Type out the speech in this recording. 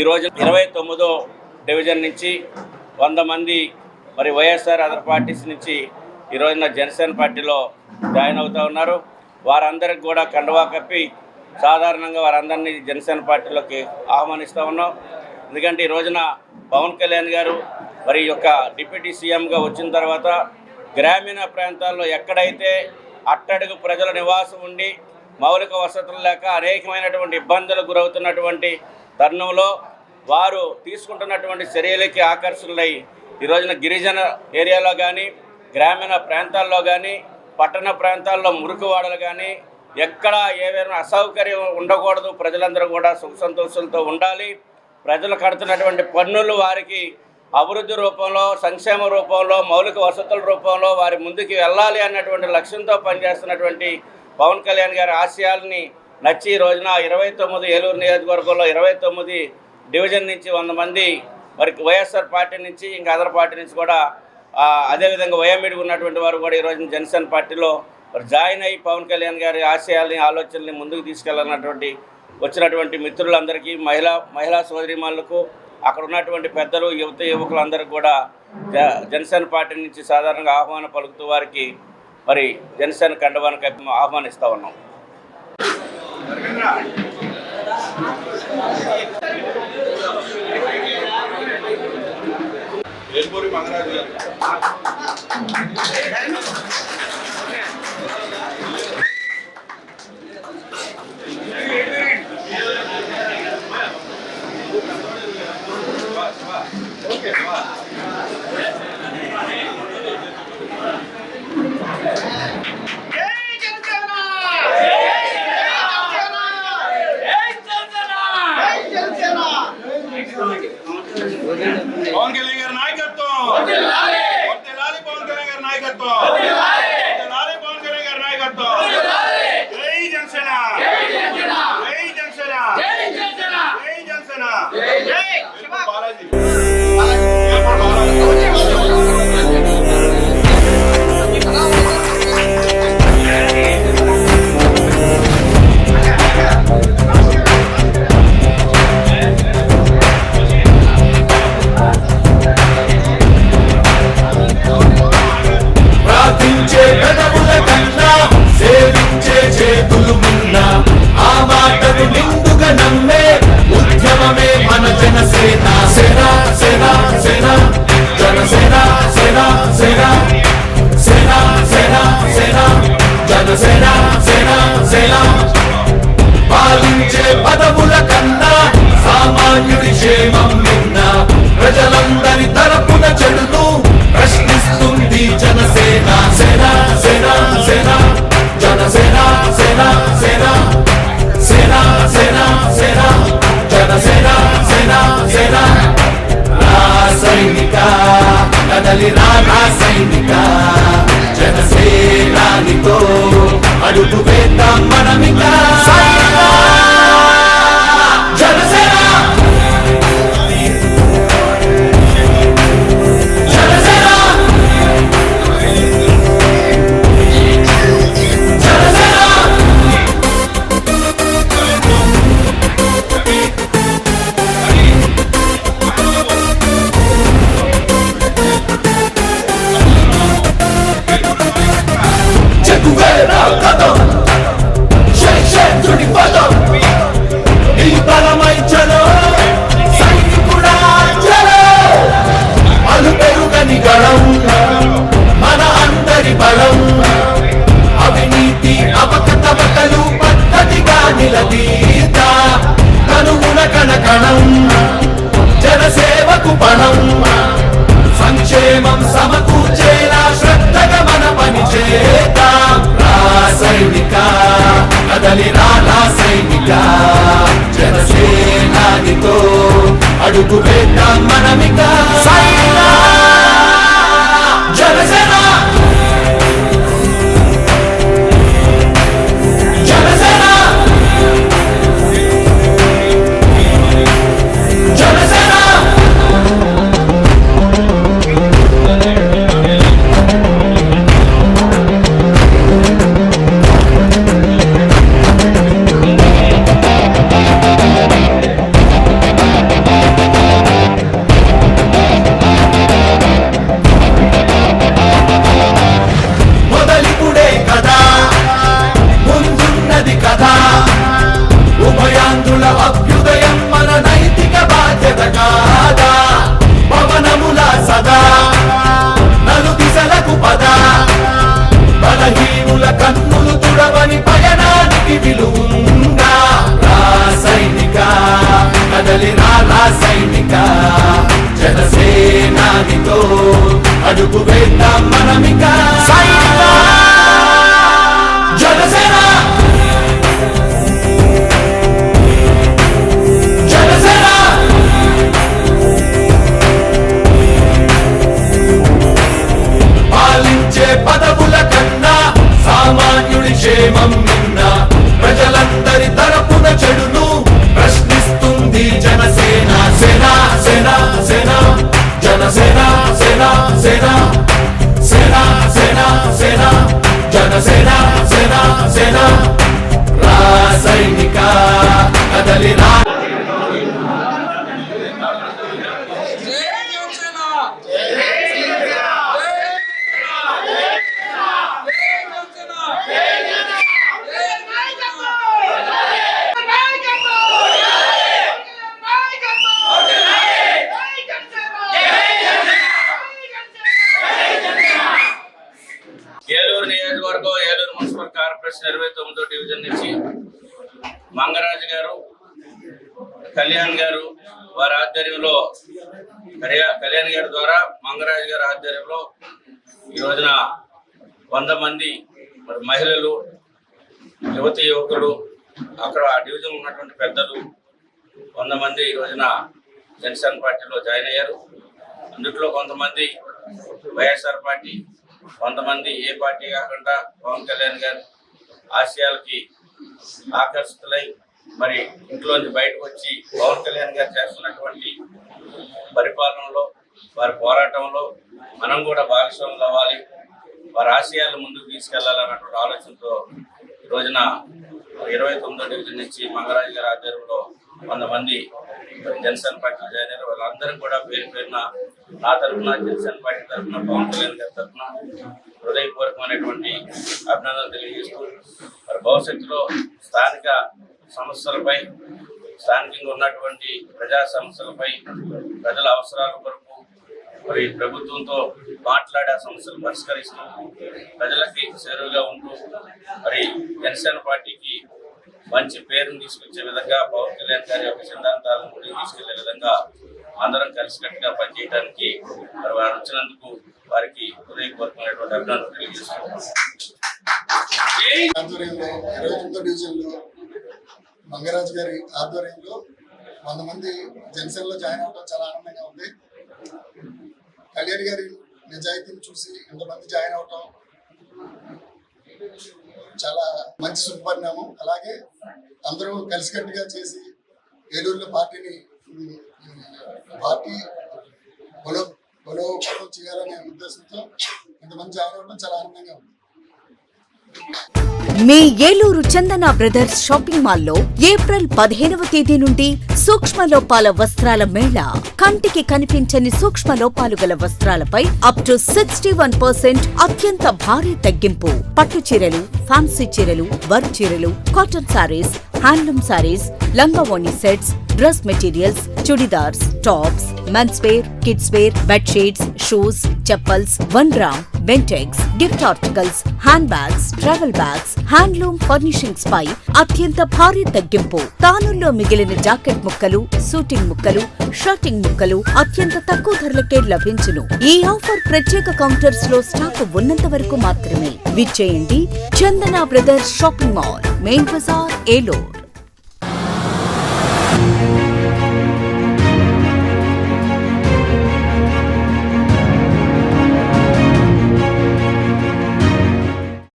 ఈరోజు ఇరవై తొమ్మిదో డివిజన్ నుంచి వంద మంది మరి వైఎస్ఆర్ అదర్ పార్టీస్ నుంచి ఈ రోజున జనసేన పార్టీలో జాయిన్ అవుతూ ఉన్నారు. వారందరికి కూడా కండువా కప్పి సాధారణంగా వారందరినీ జనసేన పార్టీలోకి ఆహ్వానిస్తూ ఉన్నాం. ఎందుకంటే ఈ రోజున పవన్ కళ్యాణ్ గారు మరి యొక్క డిప్యూటీ సీఎంగా వచ్చిన తర్వాత గ్రామీణ ప్రాంతాల్లో ఎక్కడైతే అట్టడుగు ప్రజల నివాసం ఉండి మౌలిక వసతులు లేక అనేకమైనటువంటి ఇబ్బందులు గురవుతున్నటువంటి తరుణంలో వారు తీసుకుంటున్నటువంటి చర్యలకి ఆకర్షణలై ఈ రోజున గిరిజన ఏరియాలో కానీ గ్రామీణ ప్రాంతాల్లో కానీ పట్టణ ప్రాంతాల్లో మురుకువాడలు కానీ ఎక్కడ ఏవైనా అసౌకర్యం ఉండకూడదు. ప్రజలందరూ కూడా సుఖ సంతోషాలతో ఉండాలి. ప్రజలు కడుతున్నటువంటి పన్నులు వారికి అభివృద్ధి రూపంలో సంక్షేమ రూపంలో మౌలిక వసతుల రూపంలో వారి ముందుకు వెళ్ళాలి అన్నటువంటి లక్ష్యంతో పనిచేస్తున్నటువంటి పవన్ కళ్యాణ్ గారి ఆశయాల్ని నచ్చి ఈ రోజున ఇరవై తొమ్మిది ఏలూరు నియోజకవర్గంలో ఇరవై తొమ్మిది డివిజన్ నుంచి వంద మంది మరి వైఎస్ఆర్ పార్టీ నుంచి ఇంకా అదర్ పార్టీ నుంచి కూడా అదేవిధంగా వయోమిడి ఉన్నటువంటి వారు కూడా ఈ రోజున జనసేన పార్టీలో మరి జాయిన్ అయ్యి పవన్ కళ్యాణ్ గారి ఆశయాల్ని ఆలోచనల్ని ముందుకు తీసుకెళ్ళాలన్నటువంటి వచ్చినటువంటి మిత్రులందరికీ మహిళా మహిళా సోదరిమణులకు అక్కడ ఉన్నటువంటి పెద్దలు యువత యువకులందరికీ కూడా జ జనసేన పార్టీ నుంచి సాధారణంగా ఆహ్వానం పలుకుతూ వారికి మరి జనసేన కండవానికి ఆహ్వానిస్తూ ఉన్నాం. ఏల్పూరి మంగరాజు గారు జై జనసేన జై జనసేన జై జనసేన పవన్ ప్రార్థించే పెదవుల కన్నా సేవించే చేతులు ఆ మాటను నిండుగా నమ్మే ఉద్యమమే మన జనసేన. కదలి రా ఏలూరు నియోజకవర్గం ఏలూరు మున్సిపల్ కార్పొరేషన్ ఇరవై తొమ్మిదో డివిజన్ నుంచి మంగరాజు గారు కళ్యాణ్ గారు వారి ఆధ్వర్యంలో కళ్యాణ్ గారి ద్వారా మంగరాజు గారి ఆధ్వర్యంలో ఈ రోజున వంద మంది మరి మహిళలు యువతి యువకులు అక్కడ ఆ డివిజన్ ఉన్నటువంటి పెద్దలు వంద మంది ఈ రోజున జనసేన పార్టీలో జాయిన్ అయ్యారు. అందుట్లో కొంతమంది వైఎస్ఆర్ పార్టీ కొంతమంది ఏ పార్టీ కాకుండా పవన్ కళ్యాణ్ గారి ఆశయాలకి ఆకర్షితులై మరి ఇంట్లోంచి బయటకు వచ్చి పవన్ కళ్యాణ్ గారు చేస్తున్నటువంటి పరిపాలనలో వారి పోరాటంలో మనం కూడా భాగస్వాములు అవ్వాలి వారి ఆశయాలు ముందుకు తీసుకెళ్ళాలన్నటువంటి ఆలోచనతో ఈ రోజున ఇరవై తొమ్మిదో డివిజన్ నుంచి మంగరాజు గారి ఆధ్వర్యంలో వంద మంది జనసేన పార్టీలో జాయిన్ అయ్యారు. వాళ్ళందరూ కూడా పేరు పేరున నా తరఫున జనసేన పార్టీ తరఫున పవన్ కళ్యాణ్ గారి తరఫున హృదయపూర్వకమైనటువంటి అభినందనలు తెలియజేస్తూ మరి భవిష్యత్తులో స్థానిక సమస్యలపై స్థానికంగా ఉన్నటువంటి ప్రజా సమస్యలపై ప్రజల అవసరాల కొరకు మరి ప్రభుత్వంతో మాట్లాడే సమస్యలు పరిష్కరిస్తూ ప్రజలకి చేరువుగా ఉంటూ మరి జనసేన పార్టీకి మంచి పేరును తీసుకొచ్చే విధంగా పవన్ కళ్యాణ్ గారి యొక్క సిద్ధాంతాలను తీసుకెళ్ళే విధంగా అందరం కలిసికట్టుగా పనిచేయడానికి మరి వారు వచ్చినందుకు వారికి హృదయపూర్వకమైనటువంటి అభినందనలు తెలియజేస్తున్నాం ఆధ్వర్యంలో ఇరవై తొమ్మిదో డివిజన్లో మంగరాజ్ గారి ఆధ్వర్యంలో వంద మంది జనసేనలో జాయిన్ అవడం చాలా ఆనందంగా ఉంది. కళ్యాణ్ గారి నిజాయితీని చూసి ఇంతమంది జాయిన్ అవటం చాలా మంచి శుభపరిణామం అలాగే అందరూ కలిసికట్టుగా చేసి ఏలూరులో పార్టీని పార్టీ బలో బలోపేతం చేయాలనే ఉద్దేశంతో ఇంతమంది జాయిన్ అవడం చాలా ఆనందంగా ఉంది. మీ ఏలూరు చందన బ్రదర్స్ షాపింగ్ మాల్లో ఏప్రిల్ పదిహేనవ తేదీ నుండి సూక్ష్మ లోపాల వస్త్రాల మేళా. కంటికి కనిపించని సూక్ష్మ లోపాలు గల వస్త్రాలపై up to sixty one percent అత్యంత భారీ తగ్గింపు. పట్టు చీరలు ఫ్యాన్సీ చీరలు వర్క్ చీరలు cotton saris handloom saris లంగావోణి sets dress materials churidars tops men's wear kids wear bedsheets shoes chappals one gram Bentex gift articles hand bags travel bags handloom furnishings పై అత్యంత భారీ తగ్గింపు. తానుల్లో మిగిలిన జాకెట్ ముక్కలు సూటింగ్ ముక్కలు షర్టింగ్ ముక్కలు అత్యంత తక్కువ ధరలకే లభించును. ఈ ఆఫర్ ప్రత్యేక కౌంటర్స్లో స్టాక్ ఉన్నంత వరకు మాత్రమే. విచ్చేయండి Chandana brothers shopping mall main Bazar Eluru.